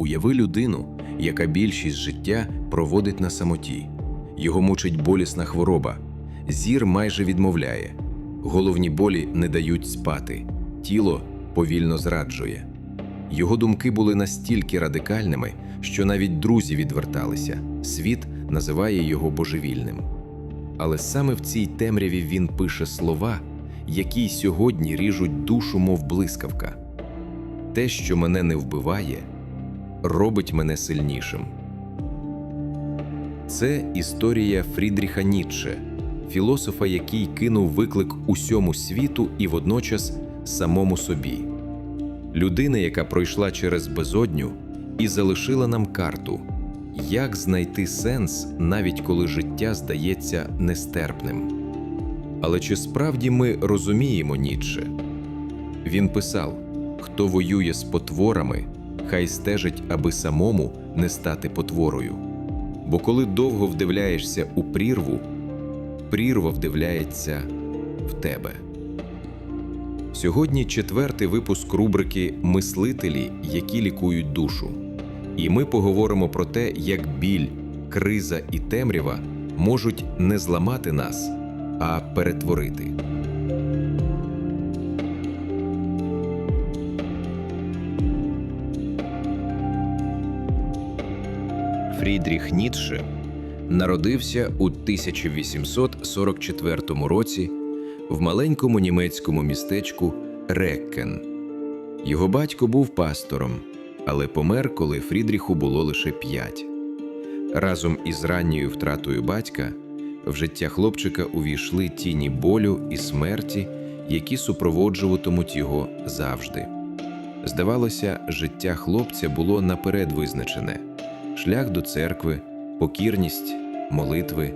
Уяви людину, яка більшість життя проводить на самоті. Його мучить болісна хвороба, зір майже відмовляє, головні болі не дають спати, тіло повільно зраджує. Його думки були настільки радикальними, що навіть друзі відверталися. Світ називає його божевільним. Але саме в цій темряві він пише слова, які сьогодні ріжуть душу, мов блискавка. Те, що мене не вбиває, робить мене сильнішим. Це історія Фрідріха Ніцше, філософа, який кинув виклик усьому світу і водночас самому собі. Людина, яка пройшла через безодню і залишила нам карту, як знайти сенс, навіть коли життя здається нестерпним. Але чи справді ми розуміємо Ніцше? Він писав: хто воює з потворами, хай стежить, аби самому не стати потворою. Бо коли довго вдивляєшся у прірву, прірва вдивляється в тебе. Сьогодні четвертий випуск рубрики Мислителі, які лікують душу. І ми поговоримо про те, як біль, криза і темрява можуть не зламати нас, а перетворити. Фрідріх Ніцше народився у 1844 році в маленькому німецькому містечку Реккен. Його батько був пастором, але помер, коли Фрідріху було лише п'ять. Разом із ранньою втратою батька в життя хлопчика увійшли тіні болю і смерті, які супроводжуватимуть його завжди. Здавалося, життя хлопця було наперед визначене шлях до церкви, покірність, молитви.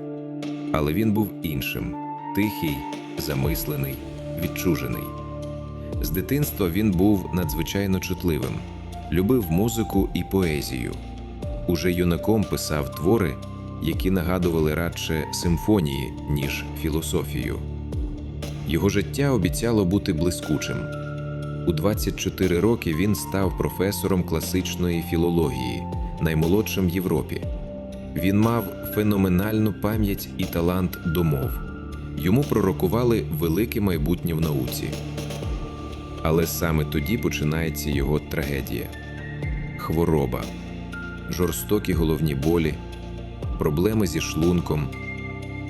Але він був іншим тихий, замислений, відчужений. З дитинства він був надзвичайно чутливим, любив музику і поезію. Уже юнаком писав твори, які нагадували радше симфонії, ніж філософію. Його життя обіцяло бути блискучим. У 24 роки він став професором класичної філології, наймолодшим в Європі. Він мав феноменальну пам'ять і талант до мов. Йому пророкували велике майбутнє в науці. Але саме тоді починається його трагедія: хвороба, жорстокі головні болі, проблеми зі шлунком,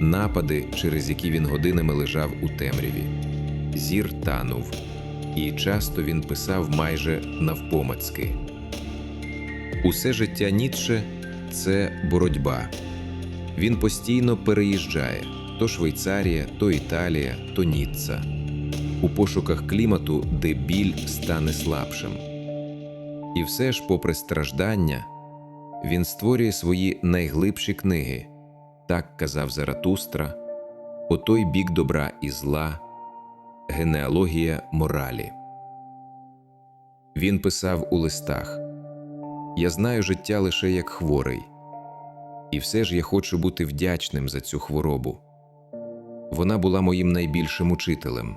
напади, через які він годинами лежав у темряві. Зір танув, і часто він писав майже навпомацьки. Усе життя Ніцше – це боротьба. Він постійно переїжджає то Швейцарія, то Італія, то Ніцца. У пошуках клімату, де біль стане слабшим. І все ж, попри страждання, він створює свої найглибші книги, так казав Заратустра, по той бік добра і зла, генеалогія моралі. Він писав у листах Я знаю життя лише як хворий, і все ж я хочу бути вдячним за цю хворобу. Вона була моїм найбільшим учителем.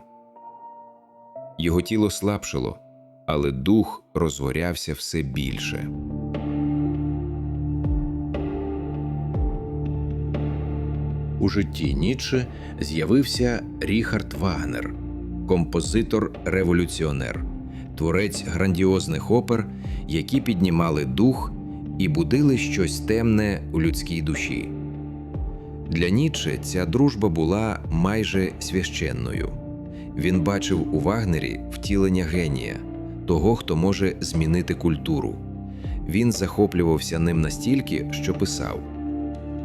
Його тіло слабшало, але дух розгорявся все більше. У житті Ніцше з'явився Ріхард Вагнер, композитор-революціонер, творець грандіозних опер, які піднімали дух і будили щось темне у людській душі. Для Ніцше ця дружба була майже священною. Він бачив у Вагнері втілення генія, того, хто може змінити культуру. Він захоплювався ним настільки, що писав: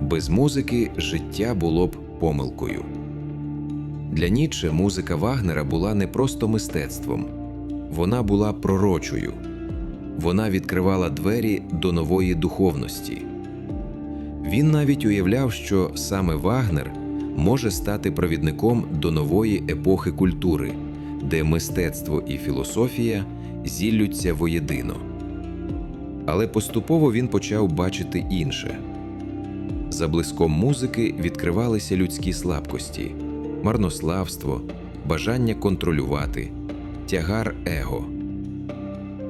без музики життя було б помилкою. Для Ніцше музика Вагнера була не просто мистецтвом, вона була пророчою. Вона відкривала двері до нової духовності. Він навіть уявляв, що саме Вагнер може стати провідником до нової епохи культури, де мистецтво і філософія зіллються воєдино. Але поступово він почав бачити інше. За блиском музики відкривалися людські слабкості, марнославство, бажання контролювати, тягар его.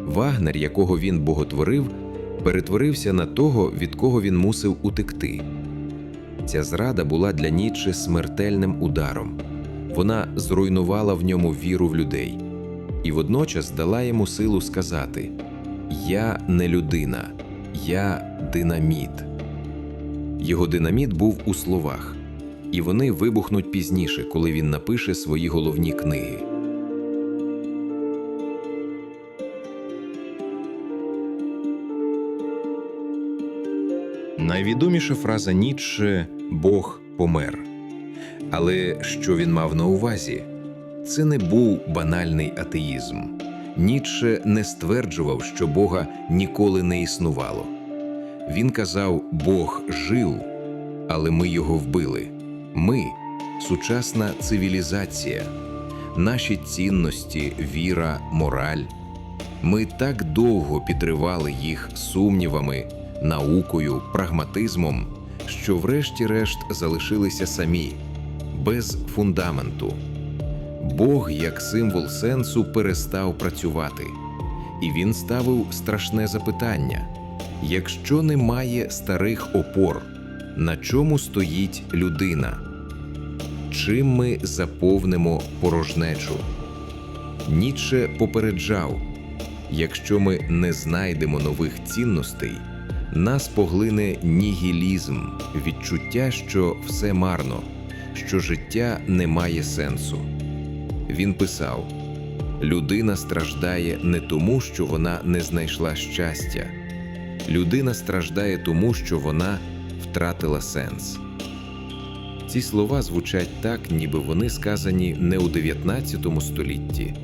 Вагнер, якого він боготворив, перетворився на того, від кого він мусив утекти. Ця зрада була для Ніцше смертельним ударом. Вона зруйнувала в ньому віру в людей і водночас дала йому силу сказати: Я не людина, я динаміт. Його динаміт був у словах, і вони вибухнуть пізніше, коли він напише свої головні книги. Найвідоміша фраза Ніцше Бог помер. Але що він мав на увазі? Це не був банальний атеїзм. Ніцше не стверджував, що Бога ніколи не існувало. Він казав, Бог жив, але ми його вбили. Ми сучасна цивілізація, наші цінності, віра, мораль. Ми так довго підривали їх сумнівами, наукою, прагматизмом, що врешті-решт залишилися самі, без фундаменту. Бог, як символ сенсу, перестав працювати, і він ставив страшне запитання: якщо немає старих опор, на чому стоїть людина? Чим ми заповнимо порожнечу? Ніцше попереджав: якщо ми не знайдемо нових цінностей, нас поглине нігілізм, відчуття, що все марно, що життя не має сенсу. Він писав: людина страждає не тому, що вона не знайшла щастя, людина страждає тому, що вона втратила сенс. Ці слова звучать так, ніби вони сказані не у 19 столітті,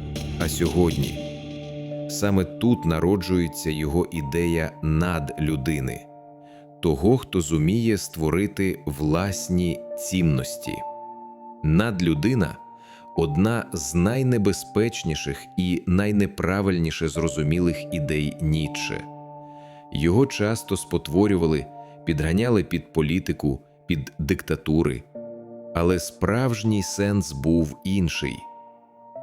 а сьогодні. Саме тут народжується його ідея надлюдини, того, хто зуміє створити власні цінності. Надлюдина одна з найнебезпечніших і найнеправильніше зрозумілих ідей Ніцше. Його часто спотворювали, підганяли під політику, під диктатури, але справжній сенс був інший.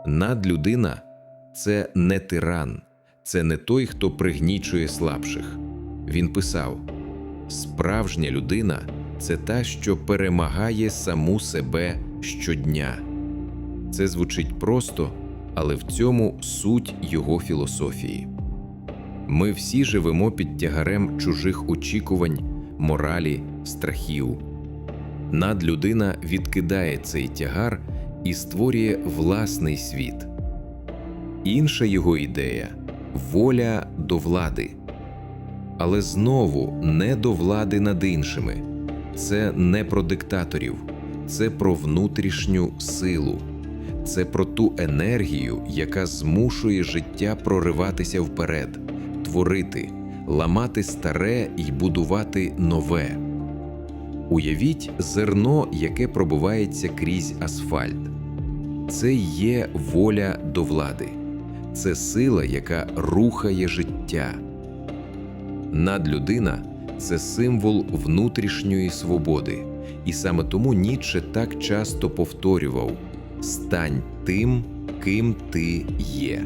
Надлюдина це не тиран, це не той, хто пригнічує слабших. Він писав: справжня людина це та, що перемагає саму себе щодня. Це звучить просто, але в цьому суть його філософії. Ми всі живемо під тягарем чужих очікувань, моралі, страхів. Надлюдина відкидає цей тягар і створює власний світ. Інша його ідея воля до влади. Але знову не до влади над іншими. Це не про диктаторів, це про внутрішню силу, це про ту енергію, яка змушує життя прориватися вперед, творити, ламати старе і будувати нове. Уявіть зерно, яке пробивається крізь асфальт. Це є воля до влади, це сила, яка рухає життя. Надлюдина це символ внутрішньої свободи, і саме тому Ніцше так часто повторював: стань тим, ким ти є.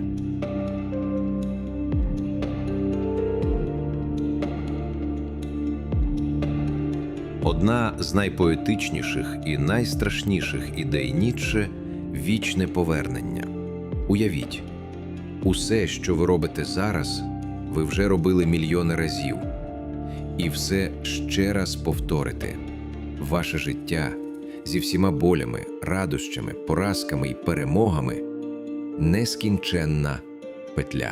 Одна з найпоетичніших і найстрашніших ідей Ніцше вічне повернення. Уявіть, усе, що ви робите зараз, ви вже робили мільйони разів, і все ще раз повторите. Ваше життя зі всіма болями, радощами, поразками і перемогами нескінченна петля.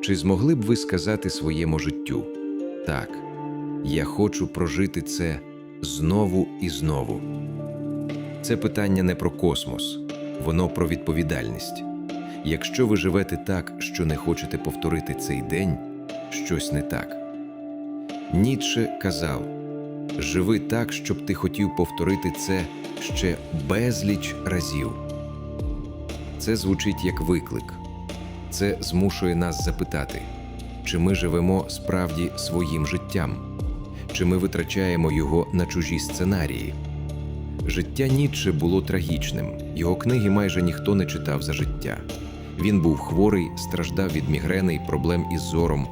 Чи змогли б ви сказати своєму життю так? Я хочу прожити це знову і знову. Це питання не про космос, воно про відповідальність. Якщо ви живете так, що не хочете повторити цей день, щось не так. Ніцше казав: живи так, щоб ти хотів повторити це ще безліч разів. Це звучить як виклик. Це змушує нас запитати, чи ми живемо справді своїм життям чи ми витрачаємо його на чужі сценарії. Життя Ніцше було трагічним, його книги майже ніхто не читав за життя. Він був хворий, страждав від мігрени і проблем із зором,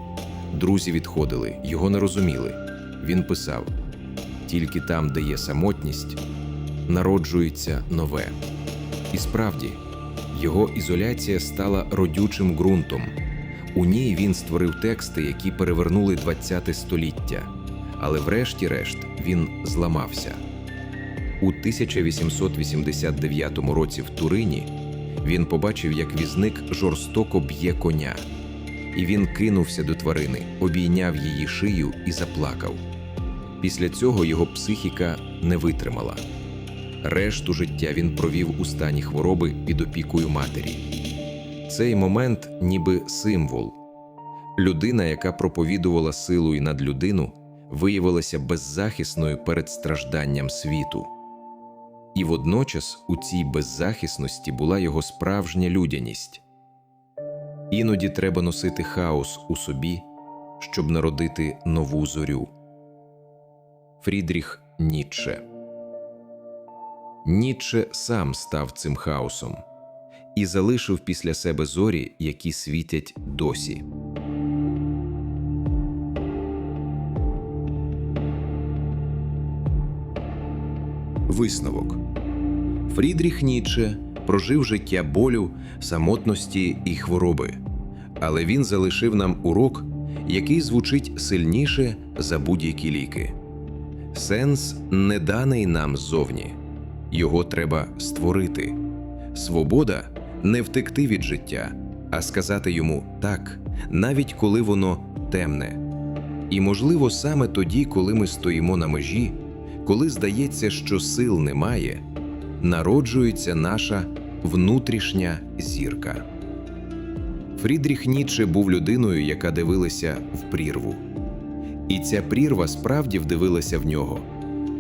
Друзі відходили, його не розуміли. Він писав: тільки там, де є самотність, народжується нове. І справді, його ізоляція стала родючим ґрунтом. У ній він створив тексти, які перевернули ХХ століття, але врешті-решт він зламався. У 1889 році в Турині він побачив, як візник жорстоко б'є коня, і він кинувся до тварини, обійняв її шию і заплакав. Після цього його психіка не витримала. Решту життя він провів у стані хвороби під опікою матері. Цей момент ніби символ. Людина, яка проповідувала силу і надлюдину, виявилася беззахисною перед стражданням світу. І водночас у цій беззахисності була його справжня людяність. Іноді треба носити хаос у собі, щоб народити нову зорю. Фрідріх Ніцше Ніцше сам став цим хаосом і залишив після себе зорі, які світять досі. Висновок Фрідріх Ніцше прожив життя болю, самотності і хвороби, але він залишив нам урок, який звучить сильніше за будь-які ліки. Сенс не даний нам ззовні, його треба створити. Свобода не втекти від життя, а сказати йому так, навіть коли воно темне. І, можливо, саме тоді, коли ми стоїмо на межі, коли здається, що сил немає, народжується наша внутрішня зірка. Фрідріх Ніцше був людиною, яка дивилася в прірву. І ця прірва справді вдивилася в нього.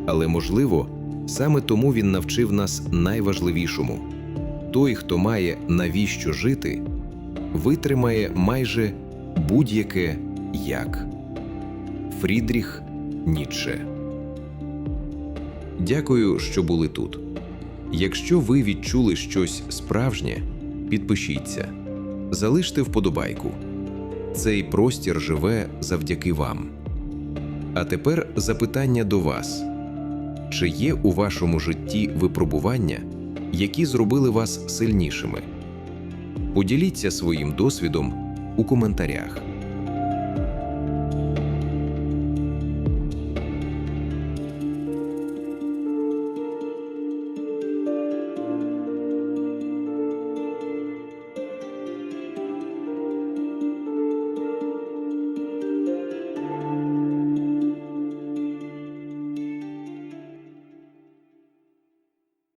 Але, можливо, саме тому він навчив нас найважливішому той, хто має навіщо жити, витримає майже будь-яке як. Фрідріх Ніцше. Дякую, що були тут. Якщо ви відчули щось справжнє, підпишіться, залиште вподобайку. Цей простір живе завдяки вам. А тепер запитання до вас: чи є у вашому житті випробування, які зробили вас сильнішими? Поділіться своїм досвідом у коментарях.